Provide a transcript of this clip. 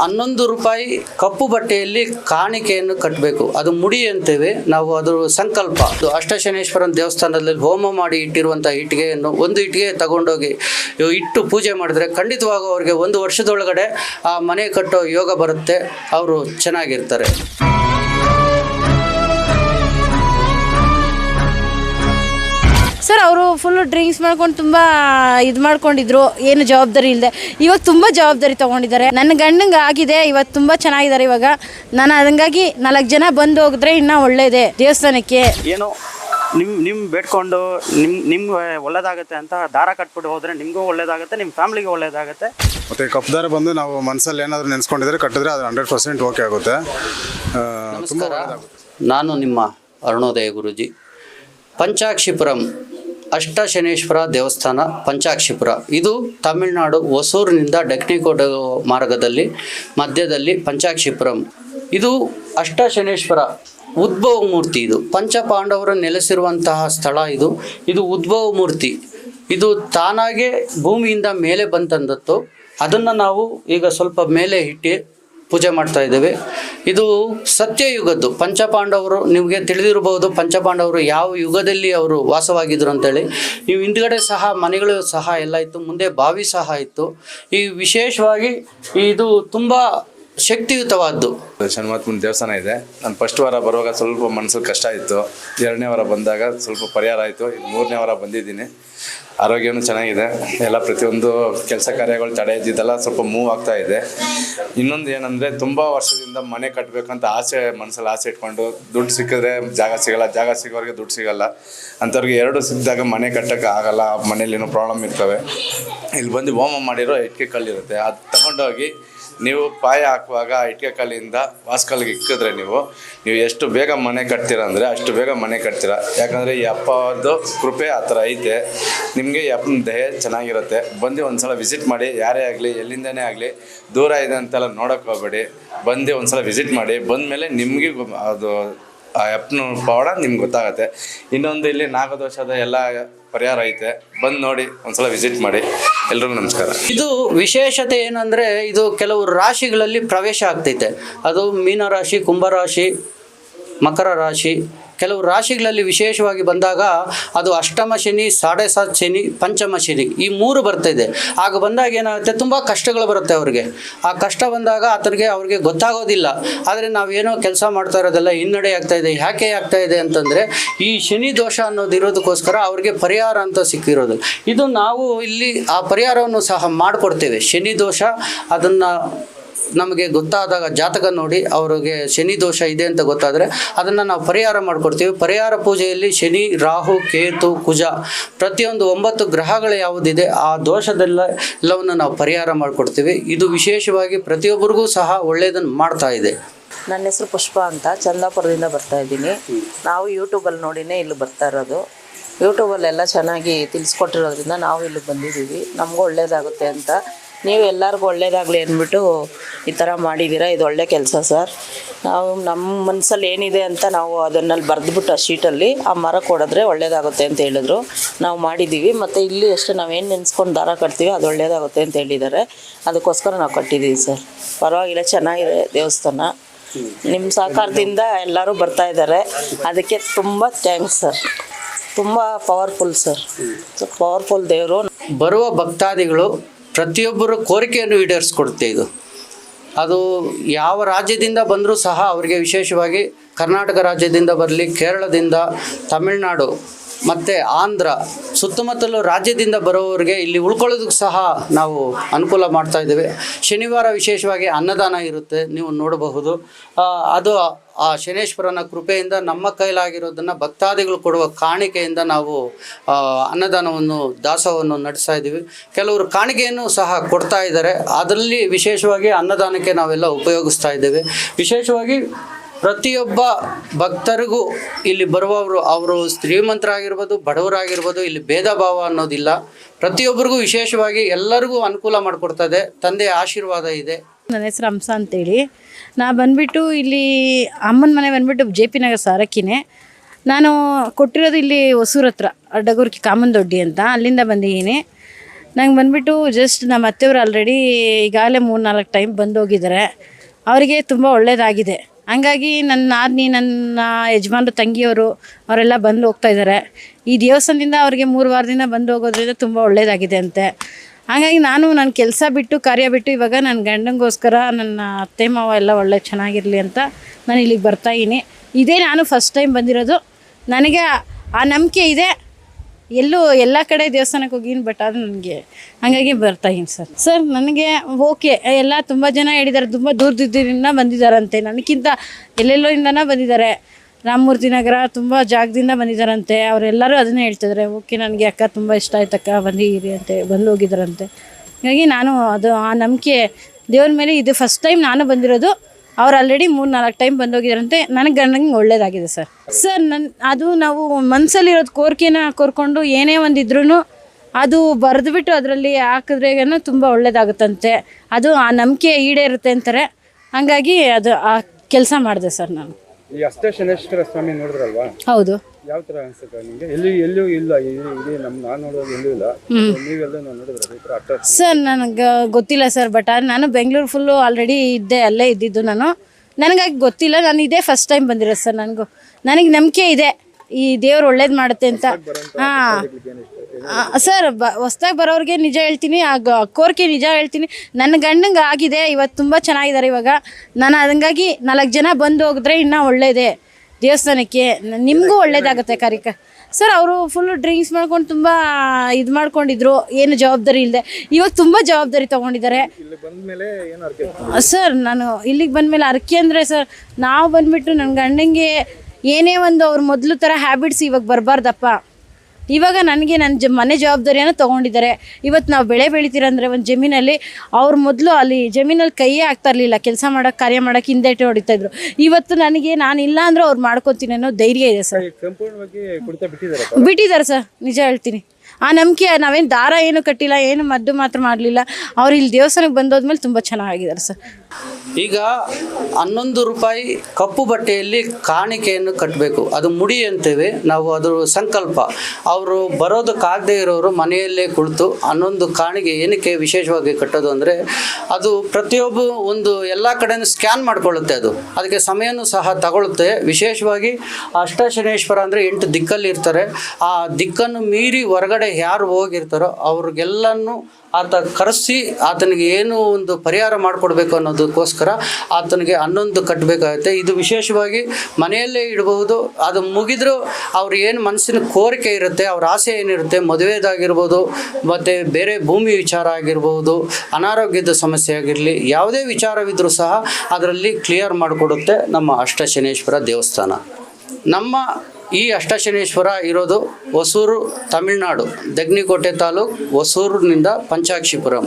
ಹನ್ನೊಂದು ರೂಪಾಯಿ ಕಪ್ಪು ಬಟ್ಟೆಯಲ್ಲಿ ಕಾಣಿಕೆಯನ್ನು ಕಟ್ಟಬೇಕು ಅದು ಮುಡಿ ಅಂತೇವೆ. ನಾವು ಅದರ ಸಂಕಲ್ಪ. ಅದು ಅಷ್ಟಶನೇಶ್ವರನ ದೇವಸ್ಥಾನದಲ್ಲಿ ಹೋಮ ಮಾಡಿ ಇಟ್ಟಿರುವಂಥ ಇಟ್ಟಿಗೆಯನ್ನು ಒಂದು ಇಟ್ಟಿಗೆ ತಗೊಂಡೋಗಿ ಇಟ್ಟು ಪೂಜೆ ಮಾಡಿದ್ರೆ ಖಂಡಿತವಾಗೂ ಅವರಿಗೆ ಒಂದು ವರ್ಷದೊಳಗಡೆ ಆ ಮನೆ ಕಟ್ಟೋ ಯೋಗ ಬರುತ್ತೆ. ಅವರು ಚೆನ್ನಾಗಿರ್ತಾರೆ. ಸರ್ ಅವರು ಫುಲ್ಲು ಡ್ರಿಂಕ್ಸ್ ಮಾಡ್ಕೊಂಡು ತುಂಬ ಇದು ಮಾಡ್ಕೊಂಡಿದ್ರು. ಏನು ಜವಾಬ್ದಾರಿ ಇಲ್ಲದೆ ಇವಾಗ ತುಂಬ ಜವಾಬ್ದಾರಿ ತೊಗೊಂಡಿದ್ದಾರೆ. ನನ್ನ ಗಂಡಂಗೆ ಆಗಿದೆ ಇವತ್ತು ತುಂಬ ಚೆನ್ನಾಗಿದ್ದಾರೆ ಇವಾಗ. ನಾನು ಹಂಗಾಗಿ ನಾಲ್ಕು ಜನ ಬಂದು ಹೋಗಿದ್ರೆ ಇನ್ನೂ ಒಳ್ಳೇದೇ ದೇವಸ್ಥಾನಕ್ಕೆ. ಏನು? ನಿಮ್ ನಿಮ್ ಬೇಡ್ಕೊಂಡು ನಿಮ್ ನಿಮ್ಗೆ ಒಳ್ಳೇದಾಗುತ್ತೆ ಅಂತ ದಾರ ಕಟ್ಬಿಟ್ಟು ಹೋದ್ರೆ ನಿಮಗೂ ಒಳ್ಳೇದಾಗುತ್ತೆ ನಿಮ್ಮ ಫ್ಯಾಮಿಲಿಗೆ ಒಳ್ಳೇದಾಗುತ್ತೆ. ಮತ್ತು ಕಪ್ದಾರ ಬಂದು ನಾವು ಮನಸ್ಸಲ್ಲಿ ಏನಾದರೂ ನೆನೆಸ್ಕೊಂಡಿದ್ರೆ ಕಟ್ಟಿದ್ರೆ ಅದು ಹಂಡ್ರೆಡ್ ಪರ್ಸೆಂಟ್ ಓಕೆ ಆಗುತ್ತೆ. ಆ, ತುಂಬ ನಮಸ್ಕಾರ. ನಾನು ನಿಮ್ಮ ಅರುಣೋದಯ ಗುರುಜಿ. ಪಂಚಾಕ್ಷಿಪುರಂ ಅಷ್ಟಶನೇಶ್ವರ ದೇವಸ್ಥಾನ, ಪಂಚಾಕ್ಷಿಪುರ. ಇದು ತಮಿಳುನಾಡು ಹೊಸೂರಿನಿಂದ ಡೆಕ್ನಿಕೋಟ ಮಾರ್ಗದಲ್ಲಿ ಮಧ್ಯದಲ್ಲಿ ಪಂಚಾಕ್ಷಿಪುರಂ. ಇದು ಅಷ್ಟಶನೇಶ್ವರ ಉದ್ಭವ ಮೂರ್ತಿ ಇದು. ಪಂಚಪಾಂಡವರು ನೆಲೆಸಿರುವಂತಹ ಸ್ಥಳ ಇದು. ಇದು ಉದ್ಭವ ಮೂರ್ತಿ. ಇದು ತಾನಾಗೆ ಭೂಮಿಯಿಂದ ಮೇಲೆ ಬಂತಂದತ್ತು ಅದನ್ನು ನಾವು ಈಗ ಸ್ವಲ್ಪ ಮೇಲೆ ಇಟ್ಟು ಪೂಜೆ ಮಾಡ್ತಾ ಇದ್ದೇವೆ. ಇದು ಸತ್ಯಯುಗದ್ದು. ಪಂಚಪಾಂಡವರು, ನಿಮಗೆ ತಿಳಿದಿರಬಹುದು ಪಂಚಪಾಂಡವರು ಯಾವ ಯುಗದಲ್ಲಿ ಅವರು ವಾಸವಾಗಿದ್ರು ಅಂತೇಳಿ. ನೀವು ಹಿಂದ್ಗಡೆ ಸಹ, ಮನೆಗಳು ಸಹ ಎಲ್ಲ ಇತ್ತು, ಮುಂದೆ ಬಾವಿ ಸಹ ಇತ್ತು. ಈ ವಿಶೇಷವಾಗಿ ಇದು ತುಂಬ ಶಕ್ತಿಯುತವಾದ್ದು. ಶನಿಮಾತ್ಮನ ದೇವಸ್ಥಾನ ಇದೆ. ನಾನು ಫಸ್ಟ್ ವಾರ ಬರುವಾಗ ಸ್ವಲ್ಪ ಮನಸ್ಸಲ್ಲಿ ಕಷ್ಟ ಇತ್ತು. ಎರಡನೇ ವಾರ ಬಂದಾಗ ಸ್ವಲ್ಪ ಪರಿಹಾರ ಆಯಿತು. ಮೂರನೇ ವಾರ ಬಂದಿದ್ದೀನಿ. ಆರೋಗ್ಯವೂ ಚೆನ್ನಾಗಿದೆ. ಎಲ್ಲ ಪ್ರತಿಯೊಂದು ಕೆಲಸ ಕಾರ್ಯಗಳು ತಡೆ ಇದ್ದಿದ್ದೆಲ್ಲ ಸ್ವಲ್ಪ ಮೂವ್ ಆಗ್ತಾ ಇದೆ. ಇನ್ನೊಂದು ಏನಂದರೆ ತುಂಬ ವರ್ಷದಿಂದ ಮನೆ ಕಟ್ಟಬೇಕಂತ ಆಸೆ ಮನಸ್ಸಲ್ಲಿ ಆಸೆ ಇಟ್ಕೊಂಡು ದುಡ್ಡು ಸಿಕ್ಕಿದ್ರೆ ಜಾಗ ಸಿಗಲ್ಲ, ಜಾಗ ಸಿಗೋರಿಗೆ ದುಡ್ಡು ಸಿಗಲ್ಲ. ಅಂಥವ್ರಿಗೆ ಎರಡು ಸಿಕ್ಕಿದಾಗ ಮನೆ ಕಟ್ಟಕ್ಕೆ ಆಗಲ್ಲ ಮನೇಲಿ ಏನೋ ಪ್ರಾಬ್ಲಮ್ ಇರ್ತವೆ. ಇಲ್ಲಿ ಬಂದು ಹೋಮ ಮಾಡಿರೋ ಇಟ್ಕೆ ಕಲ್ಲಿರುತ್ತೆ. ಅದು ತಗೊಂಡೋಗಿ ನೀವು ಪಾಯ ಹಾಕುವಾಗ ಇಟ್ಕೆ ಕಲ್ಲಿಂದ ವಾಸ್ಕಲ್ಗೆ ಇಕ್ಕಿದ್ರೆ ನೀವು ನೀವು ಎಷ್ಟು ಬೇಗ ಮನೆ ಕಟ್ತೀರ ಅಂದರೆ ಅಷ್ಟು ಬೇಗ ಮನೆ ಕಟ್ತೀರ. ಯಾಕಂದರೆ ಈ ಅಪ್ಪದ್ದು ಕೃಪೆ ಆ ಥರ ಐತೆ. ನಿಮಗೆ ಈ ಅಪ್ಪನ ದೇಹ ಚೆನ್ನಾಗಿರುತ್ತೆ. ಬಂದು ಒಂದ್ಸಲ ವಿಸಿಟ್ ಮಾಡಿ, ಯಾರೇ ಆಗಲಿ, ಎಲ್ಲಿಂದನೇ ಆಗಲಿ, ದೂರ ಇದೆ ಅಂತೆಲ್ಲ ನೋಡೋಕೆ ಹೋಗ್ಬೇಡಿ. ಬಂದು ಒಂದ್ಸಲ ವಿಸಿಟ್ ಮಾಡಿ, ಬಂದಮೇಲೆ ನಿಮಗೆ ಅದು ಆ ಅಪ್ಪನ ಪವಾಡ ನಿಮ್ಗೆ ಗೊತ್ತಾಗತ್ತೆ. ಇನ್ನೊಂದು ಇಲ್ಲಿ ನಾಗದೋಷದ ಎಲ್ಲ ಪರಿಹಾರ ಐತೆ. ಬಂದು ನೋಡಿ ಒಂದ್ಸಲ ವಿಸಿಟ್ ಮಾಡಿ. ಎಲ್ರಿಗೂ ನಮಸ್ಕಾರ. ಇದು ವಿಶೇಷತೆ ಏನಂದ್ರೆ ಇದು ಕೆಲವು ರಾಶಿಗಳಲ್ಲಿ ಪ್ರವೇಶ ಆಗ್ತೈತೆ. ಅದು ಮೀನ ರಾಶಿ ಕುಂಭ ಕುಂಭರಾಶಿ, ಮಕರ ರಾಶಿ ಕೆಲವು ರಾಶಿಗಳಲ್ಲಿ ವಿಶೇಷವಾಗಿ ಬಂದಾಗ ಅದು ಅಷ್ಟಮ ಶನಿ, ಸಾಡೆ ಸಾತ್ ಶನಿ, ಪಂಚಮ ಶನಿ ಈ ಮೂರು ಬರ್ತಾಯಿದೆ ಆಗ ಬಂದಾಗ ಏನಾಗುತ್ತೆ? ತುಂಬ ಕಷ್ಟಗಳು ಬರುತ್ತೆ ಅವ್ರಿಗೆ. ಆ ಕಷ್ಟ ಬಂದಾಗ ಆತನಿಗೆ ಅವ್ರಿಗೆ ಗೊತ್ತಾಗೋದಿಲ್ಲ. ಆದರೆ ನಾವೇನೋ ಕೆಲಸ ಮಾಡ್ತಾ ಇರೋದೆಲ್ಲ ಹಿನ್ನಡೆ ಆಗ್ತಾ ಯಾಕೆ ಆಗ್ತಾ ಇದೆ ಅಂತಂದರೆ ಈ ಶನಿ ದೋಷ ಅನ್ನೋದು ಇರೋದಕ್ಕೋಸ್ಕರ ಅವ್ರಿಗೆ ಪರಿಹಾರ ಅಂತ ಸಿಕ್ಕಿರೋದು. ಇದು ನಾವು ಇಲ್ಲಿ ಆ ಪರಿಹಾರವನ್ನು ಸಹ ಮಾಡಿಕೊಡ್ತೇವೆ. ಶನಿ ದೋಷ, ಅದನ್ನು ನಮಗೆ ಗೊತ್ತಾದಾಗ ಜಾತಕ ನೋಡಿ ಅವರಿಗೆ ಶನಿ ದೋಷ ಇದೆ ಅಂತ ಗೊತ್ತಾದರೆ ಅದನ್ನು ನಾವು ಪರಿಹಾರ ಮಾಡಿಕೊಡ್ತೀವಿ. ಪರಿಹಾರ ಪೂಜೆಯಲ್ಲಿ ಶನಿ, ರಾಹು, ಕೇತು, ಕುಜ ಪ್ರತಿಯೊಂದು ಒಂಬತ್ತು ಗ್ರಹಗಳು ಯಾವುದಿದೆ ಆ ದೋಷದೆಲ್ಲ ಎಲ್ಲವನ್ನು ನಾವು ಪರಿಹಾರ ಮಾಡಿಕೊಡ್ತೀವಿ. ಇದು ವಿಶೇಷವಾಗಿ ಪ್ರತಿಯೊಬ್ಬರಿಗೂ ಸಹ ಒಳ್ಳೆಯದನ್ನು ಮಾಡ್ತಾ ಇದೆ. ನನ್ನ ಹೆಸರು ಪುಷ್ಪ ಅಂತ ಚಂದಾಪುರದಿಂದ ಬರ್ತಾ ಇದ್ದೀನಿ. ನಾವು ಯೂಟ್ಯೂಬಲ್ಲಿ ನೋಡಿನೇ ಇಲ್ಲಿ ಬರ್ತಾ ಇರೋದು. ಯೂಟ್ಯೂಬಲ್ಲೆಲ್ಲ ಚೆನ್ನಾಗಿ ತಿಳಿಸ್ಕೊಟ್ಟಿರೋದ್ರಿಂದ ನಾವು ಇಲ್ಲಿ ಬಂದಿದ್ದೀವಿ. ನಮಗೂ ಒಳ್ಳೆಯದಾಗುತ್ತೆ ಅಂತ. ನೀವು ಎಲ್ಲರಿಗೂ ಒಳ್ಳೇದಾಗಲಿ ಅಂದ್ಬಿಟ್ಟು ಈ ಥರ ಮಾಡಿದ್ದೀರಾ ಇದು ಒಳ್ಳೆ ಕೆಲಸ ಸರ್. ನಾವು ನಮ್ಮ ಮನಸ್ಸಲ್ಲಿ ಏನಿದೆ ಅಂತ ನಾವು ಅದನ್ನಲ್ಲಿ ಬರೆದ್ಬಿಟ್ಟು ಆ ಶೀಟಲ್ಲಿ ಆ ಮರ ಕೊಡಿದ್ರೆ ಒಳ್ಳೇದಾಗುತ್ತೆ ಅಂತ ಹೇಳಿದ್ರು. ನಾವು ಮಾಡಿದ್ದೀವಿ ಮತ್ತು ಇಲ್ಲಿ ಅಷ್ಟೇ ನಾವೇನು ನೆನೆಸ್ಕೊಂಡು ದಾರ ಕಟ್ತೀವಿ ಅದು ಒಳ್ಳೇದಾಗುತ್ತೆ ಅಂತ ಹೇಳಿದ್ದಾರೆ. ಅದಕ್ಕೋಸ್ಕರ ನಾವು ಕಟ್ಟಿದ್ದೀವಿ ಸರ್. ಪರವಾಗಿಲ್ಲ, ಚೆನ್ನಾಗಿದೆ ದೇವಸ್ಥಾನ. ನಿಮ್ಮ ಸಹಕಾರದಿಂದ ಎಲ್ಲರೂ ಬರ್ತಾ ಇದ್ದಾರೆ. ಅದಕ್ಕೆ ತುಂಬ ಥ್ಯಾಂಕ್ಸ್ ಸರ್. ತುಂಬ ಪವರ್ಫುಲ್ ಸರ್. ಪವರ್ಫುಲ್ ದೇವರು. ಬರುವ ಭಕ್ತಾದಿಗಳು ಪ್ರತಿಯೊಬ್ಬರ ಕೋರಿಕೆಯನ್ನು ಈಡೇರಿಸ್ಕೊಡುತ್ತೆ ಇದು. ಅದು ಯಾವ ರಾಜ್ಯದಿಂದ ಬಂದರೂ ಸಹ ಅವರಿಗೆ ವಿಶೇಷವಾಗಿ ಕರ್ನಾಟಕ ರಾಜ್ಯದಿಂದ ಬರಲಿ, ಕೇರಳದಿಂದ ತಮಿಳುನಾಡು, ಮತ್ತು ಆಂಧ್ರ, ಸುತ್ತಮುತ್ತಲು ರಾಜ್ಯದಿಂದ ಬರೋವರಿಗೆ ಇಲ್ಲಿ ಉಳ್ಕೊಳ್ಳೋದಕ್ಕೆ ಸಹ ನಾವು ಅನುಕೂಲ ಮಾಡ್ತಾ ಇದ್ದೇವೆ. ಶನಿವಾರ ವಿಶೇಷವಾಗಿ ಅನ್ನದಾನ ಇರುತ್ತೆ, ನೀವು ನೋಡಬಹುದು. ಅದು ಆ ಶನೇಶ್ವರನ ಕೃಪೆಯಿಂದ ನಮ್ಮ ಕೈಲಾಗಿರೋದನ್ನು ಭಕ್ತಾದಿಗಳು ಕೊಡುವ ಕಾಣಿಕೆಯಿಂದ ನಾವು ಅನ್ನದಾನವನ್ನು, ದಾಸವನ್ನು ನಡೆಸ್ತಾ ಇದ್ದೀವಿ. ಕೆಲವರು ಕಾಣಿಕೆಯನ್ನು ಸಹ ಕೊಡ್ತಾ ಇದ್ದಾರೆ. ಅದರಲ್ಲಿ ವಿಶೇಷವಾಗಿ ಅನ್ನದಾನಕ್ಕೆ ನಾವೆಲ್ಲ ಉಪಯೋಗಿಸ್ತಾ ಇದ್ದೇವೆ. ವಿಶೇಷವಾಗಿ ಪ್ರತಿಯೊಬ್ಬ ಭಕ್ತರಿಗೂ ಇಲ್ಲಿ ಬರುವವರು, ಅವರು ಶ್ರೀಮಂತರಾಗಿರ್ಬೋದು, ಬಡವರಾಗಿರ್ಬೋದು, ಇಲ್ಲಿ ಭೇದ ಭಾವ ಅನ್ನೋದಿಲ್ಲ. ಪ್ರತಿಯೊಬ್ಬರಿಗೂ ವಿಶೇಷವಾಗಿ ಎಲ್ಲರಿಗೂ ಅನುಕೂಲ ಮಾಡಿಕೊಡ್ತದೆ ತಂದೆಯ ಆಶೀರ್ವಾದ ಇದೆ. ನನ್ನ ಹೆಸರು ಹಂಸ ಅಂತೇಳಿ. ನಾ ಬಂದ್ಬಿಟ್ಟು ಇಲ್ಲಿ ಅಮ್ಮನ ಮನೆ ಬಂದ್ಬಿಟ್ಟು ಜೆ ಪಿ ನಗರ ಸಾರಕ್ಕಿನೇ. ನಾನು ಕೊಟ್ಟಿರೋದು ಇಲ್ಲಿ ಹೊಸೂರ್ ಹತ್ರ ಕಾಮನ್ ದೊಡ್ಡಿ ಅಂತ, ಅಲ್ಲಿಂದ ಬಂದಿದ್ದೀನಿ. ನಂಗೆ ಬಂದುಬಿಟ್ಟು ಜಸ್ಟ್ ನಮ್ಮ ಅತ್ತೆಯವರು ಆಲ್ರೆಡಿ ಈಗಾಗಲೇ ಮೂರು ನಾಲ್ಕು ಟೈಮ್ ಬಂದು ಹೋಗಿದ್ದಾರೆ ಅವರಿಗೆ ತುಂಬ ಒಳ್ಳೆಯದಾಗಿದೆ ಹಂಗಾಗಿ ನನ್ನ ನಾದಿನಿ, ನನ್ನ ಯಜಮಾನ್ರು, ತಂಗಿಯವರು, ಅವರೆಲ್ಲ ಬಂದು ಹೋಗ್ತಾ ಇದ್ದಾರೆ ಈ ದೇವಸ್ಥಾನದಿಂದ ಅವ್ರಿಗೆ ಮೂರು ವಾರದಿಂದ ಬಂದು ಹೋಗೋದ್ರಿಂದ ತುಂಬ ಒಳ್ಳೆಯದಾಗಿದೆ ಅಂತೆ. ಹಾಗಾಗಿ ನಾನು ನನ್ನ ಕೆಲಸ ಬಿಟ್ಟು, ಕಾರ್ಯ ಬಿಟ್ಟು ಇವಾಗ ನನ್ನ ಗಂಡಂಗೋಸ್ಕರ ನನ್ನ ಅತ್ತೆ, ಮಾವ ಎಲ್ಲ ಒಳ್ಳೆ ಚೆನ್ನಾಗಿರಲಿ ಅಂತ ನಾನು ಇಲ್ಲಿಗೆ ಬರ್ತಾಯಿದ್ದೀನಿ ಇದೇ ನಾನು ಫಸ್ಟ್ ಟೈಮ್ ಬಂದಿರೋದು. ನನಗೆ ಆ ನಂಬಿಕೆ ಇದೆ. ಎಲ್ಲೂ ಎಲ್ಲ ಕಡೆ ದೇವಸ್ಥಾನಕ್ಕೆ ಹೋಗೀನಿ ಬಟ್ ಅದು ನನಗೆ ಹಾಗಾಗಿ ಬರ್ತಾಯಿದ್ದೀನಿ ಸರ್. ಸರ್, ನನಗೆ ಓಕೆ, ಎಲ್ಲ ತುಂಬ ಜನ ಹೇಳಿದ್ದಾರೆ, ತುಂಬ ದೂರದಿಂದ ಬಂದಿದ್ದಾರಂತೆ. ನನಗಿಂತ ಎಲ್ಲೆಲ್ಲೋ ಇಂದನೇ ಬಂದಿದ್ದಾರೆ. ರಾಮಮೂರ್ತಿ ನಗರ ತುಂಬ ಜಾಗದಿಂದ ಬಂದಿದ್ದಾರಂತೆ. ಅವರೆಲ್ಲರೂ ಅದನ್ನೇ ಹೇಳ್ತಿದ್ದಾರೆ ಓಕೆ, ನನಗೆ ಅಕ್ಕ ತುಂಬ ಇಷ್ಟ ಆಯ್ತಕ್ಕ ಬಂದಿರಿ ಅಂತೆ ಬಂದು ಹೋಗಿದ್ದಾರಂತೆ. ಹಾಗಾಗಿ ನಾನು ಅದು ಆ ನಂಬಿಕೆ ದೇವ್ರ ಮೇಲೆ ಇದು ಫಸ್ಟ್ ಟೈಮ್ ನಾನು ಬಂದಿರೋದು. ಅವ್ರು ಆಲ್ರೆಡಿ ಮೂರು ನಾಲ್ಕು ಟೈಮ್ ಬಂದೋಗಿದ್ದಾರಂತೆ ನನಗೆ ಗಂಡಂಗೆ ಒಳ್ಳೇದಾಗಿದೆ ಸರ್. ಸರ್ ನನ್ನ ಅದು ನಾವು ಮನಸ್ಸಲ್ಲಿರೋದು ಕೋರಿಕೆನ ಕೋರ್ಕೊಂಡು ಏನೇ ಒಂದಿದ್ರೂ ಅದು ಬರೆದುಬಿಟ್ಟು ಅದರಲ್ಲಿ ಹಾಕಿದ್ರೆ ತುಂಬ ಒಳ್ಳೇದಾಗುತ್ತಂತೆ. ಅದು ಆ ನಂಬಿಕೆ ಈಡೇರುತ್ತೆ ಅಂತಾರೆ. ಹಾಗಾಗಿ ಅದು ಆ ಕೆಲಸ ಮಾಡಿದೆ ಸರ್ ನಾನು. ಈ ಅಷ್ಟೇಶ್ವರೇಶ್ವರ ಸ್ವಾಮಿ ನೋಡಿದ್ರಲ್ವಾ? ಹೌದು. ಯಾವ ತರ ಅನ್ಸುತ್ತೆ ನಿಮಗೆ? ಎಲ್ಲಿ ಎಲ್ಲೂ ಇಲ್ಲ ಇಲ್ಲಿ ಇಲ್ಲಿ ನಮ್ ನಾನ್ ನೋಡೋದು ಎಲ್ಲೂ ಇಲ್ಲ. ನೀವೆಲ್ಲ ನೋಡಿದ್ರ? ಈ ತರ ಸರ್ ನನಗೆ ಗೊತ್ತಿಲ್ಲ ಸರ್ ಬಟ್ ನಾನು ಬೆಂಗಳೂರು ಫುಲ್ಲು ಆಲ್ರೆಡಿ ಇದ್ದೆ ಅಲ್ಲೇ ಇದ್ದಿದ್ದು ನಾನು. ನನಗಾಗಿ ಗೊತ್ತಿಲ್ಲ ನಾನು ಇದೇ ಫಸ್ಟ್ ಟೈಮ್ ಬಂದಿರೋದು ಸರ್ ನನಗೂ. ನನಗೆ ನಂಬಿಕೆ ಇದೆ. ಈ ದೇವ್ರು ಒಳ್ಳೇದು ಮಾಡುತ್ತೆ ಅಂತ. ಹಾಂ. ಸರ್ ಬ ಹೊಸ್ದಾಗಿ ಬರೋರಿಗೆ ನಿಜ ಹೇಳ್ತೀನಿ ಆ ಗ- ಕೋರಿಕೆ ನಿಜ ಹೇಳ್ತೀನಿ. ನನ್ನ ಗಂಡಂಗೆ ಆಗಿದೆ ಇವತ್ತು ತುಂಬ ಚೆನ್ನಾಗಿದ್ದಾರೆ ಇವಾಗ. ನಾನು ಹಂಗಾಗಿ ನಾಲ್ಕು ಜನ ಬಂದು ಹೋಗಿದ್ರೆ ಇನ್ನೂ ಒಳ್ಳೇದೇ. ದೇವಸ್ಥಾನಕ್ಕೆ. ನ- ನಿಮಗೂ ಒಳ್ಳೇದಾಗುತ್ತೆ ಕಾರ್ಯಕ ಸರ್ ಅವರು ಫುಲ್ಲು ಡ್ರಿಂಕ್ಸ್ ಮಾಡ್ಕೊಂಡು ತುಂಬ ಇದು ಮಾಡ್ಕೊಂಡಿದ್ರು. ಏನು ಜವಾಬ್ದಾರಿ ಇಲ್ಲದೆ ಇವಾಗ ತುಂಬ ಜವಾಬ್ದಾರಿ ತೊಗೊಂಡಿದ್ದಾರೆ. ಇಲ್ಲಿ ಬಂದ್ಮೇಲೆ ಏನು ಅರ್ಕೆ ಸರ್ ನಾನು ಇಲ್ಲಿಗೆ ಬಂದಮೇಲೆ ಅರ್ಕೆ ಅಂದರೆ ಸರ್ ನಾವು ಬಂದುಬಿಟ್ಟು ನನ್ನ ಗಂಡಂಗೆ ಏನೇ ಒಂದು ಅವ್ರ ಮೊದಲು ಥರ ಹ್ಯಾಬಿಟ್ಸ್ ಇವಾಗ ಬರಬಾರ್ದಪ್ಪ. ಇವಾಗ ನನಗೆ ನನ್ನ ಜ ಮನೆ ಜವಾಬ್ದಾರಿಯನ್ನು ತೊಗೊಂಡಿದ್ದಾರೆ. ಇವತ್ತು ನಾವು ಬೆಳೆ ಬೆಳಿತೀರಂದರೆ ಒಂದು ಜಮೀನಲ್ಲಿ ಅವ್ರ ಮೊದಲು ಅಲ್ಲಿ ಜಮೀನಲ್ಲಿ ಕೈಯೇ ಆಗ್ತಾ ಇರಲಿಲ್ಲ. ಕೆಲಸ ಮಾಡೋಕೆ ಕಾರ್ಯ ಮಾಡೋಕ್ಕೆ ಹಿಂದೆಟೆ ಹೊಡಿತಾ ಇದ್ರು. ಇವತ್ತು ನನಗೆ ನಾನು ಇಲ್ಲ ಅಂದ್ರೆ ಅವ್ರು ಮಾಡ್ಕೊತೀನಿ ಅನ್ನೋ ಧೈರ್ಯ ಇದೆ ಸರ್. ಬಿಟ್ಟಿದ್ದಾರೆ ಸರ್. ನಿಜ ಹೇಳ್ತೀನಿ. ಆ ನಂಬಿಕೆ, ನಾವೇನು ದಾರ ಏನು ಕಟ್ಟಿಲ್ಲ, ಏನು ಮದ್ದು ಮಾತ್ರ ಮಾಡಲಿಲ್ಲ, ಅವ್ರು ಇಲ್ಲಿ ದೇವಸ್ಥಾನಕ್ಕೆ ಬಂದೋದ್ಮೇಲೆ ತುಂಬ ಚೆನ್ನಾಗಿದ್ದಾರೆ ಸರ್. ಈಗ ಹನ್ನೊಂದು ರೂಪಾಯಿ ಕಪ್ಪು ಬಟ್ಟೆಯಲ್ಲಿ ಕಾಣಿಕೆಯನ್ನು ಕಟ್ಟಬೇಕು ಅದು ಮುಡಿ ಅಂತೇವೆ, ನಾವು ಅದು ಸಂಕಲ್ಪ. ಅವರು ಬರೋದಕ್ಕಾಗದೇ ಇರೋರು ಮನೆಯಲ್ಲೇ ಕುಳಿತು ಹನ್ನೊಂದು ಕಾಣಿಗೆ ಏನಕ್ಕೆ ವಿಶೇಷವಾಗಿ ಕಟ್ಟೋದು ಅಂದರೆ, ಅದು ಪ್ರತಿಯೊಬ್ಬ ಒಂದು ಎಲ್ಲ ಕಡೆನೂ ಸ್ಕ್ಯಾನ್ ಮಾಡ್ಕೊಳ್ಳುತ್ತೆ ಅದು. ಅದಕ್ಕೆ ಸಮಯನೂ ಸಹ ತಗೊಳ್ಳುತ್ತೆ ವಿಶೇಷವಾಗಿ ಅಷ್ಟಶನೇಶ್ವರ ಅಂದರೆ ಎಂಟು ದಿಕ್ಕಲ್ಲಿ ಇರ್ತಾರೆ. ಆ ದಿಕ್ಕನ್ನು ಮೀರಿ ಹೊರಗಡೆ ಯಾರು ಹೋಗಿರ್ತಾರೋ ಅವ್ರಿಗೆಲ್ಲನೂ ಆತ ಕರೆಸಿ ಆತನಿಗೆ ಏನು ಒಂದು ಪರಿಹಾರ ಮಾಡಿಕೊಡ್ಬೇಕು ಅನ್ನೋದಕ್ಕೋಸ್ಕರ ಆತನಿಗೆ ಹನ್ನೊಂದು ಕಟ್ಟಬೇಕಾಗುತ್ತೆ ಇದು ವಿಶೇಷವಾಗಿ ಮನೆಯಲ್ಲೇ ಇಡಬಹುದು. ಅದು ಮುಗಿದರೂ ಅವ್ರು ಏನು ಮನಸ್ಸಿನ ಕೋರಿಕೆ ಇರುತ್ತೆ, ಅವ್ರ ಆಸೆ ಏನಿರುತ್ತೆ, ಮದುವೆದಾಗಿರ್ಬೋದು, ಮತ್ತು ಬೇರೆ ಭೂಮಿ ವಿಚಾರ ಆಗಿರ್ಬೋದು, ಅನಾರೋಗ್ಯದ ಸಮಸ್ಯೆ ಆಗಿರಲಿ, ಯಾವುದೇ ವಿಚಾರವಿದ್ದರೂ ಸಹ ಅದರಲ್ಲಿ ಕ್ಲಿಯರ್ ಮಾಡಿಕೊಡುತ್ತೆ ನಮ್ಮ ಅಷ್ಟಶನೇಶ್ವರ ದೇವಸ್ಥಾನ. ನಮ್ಮ ಈ ಅಷ್ಟಶನೇಶ್ವರ ಇರೋದು ಹೊಸೂರು ತಮಿಳುನಾಡು ದಗ್ನಿಕೋಟೆ ತಾಲೂಕು ಹೊಸೂರಿನಿಂದ ಪಂಚಾಕ್ಷಿಪುರಂ.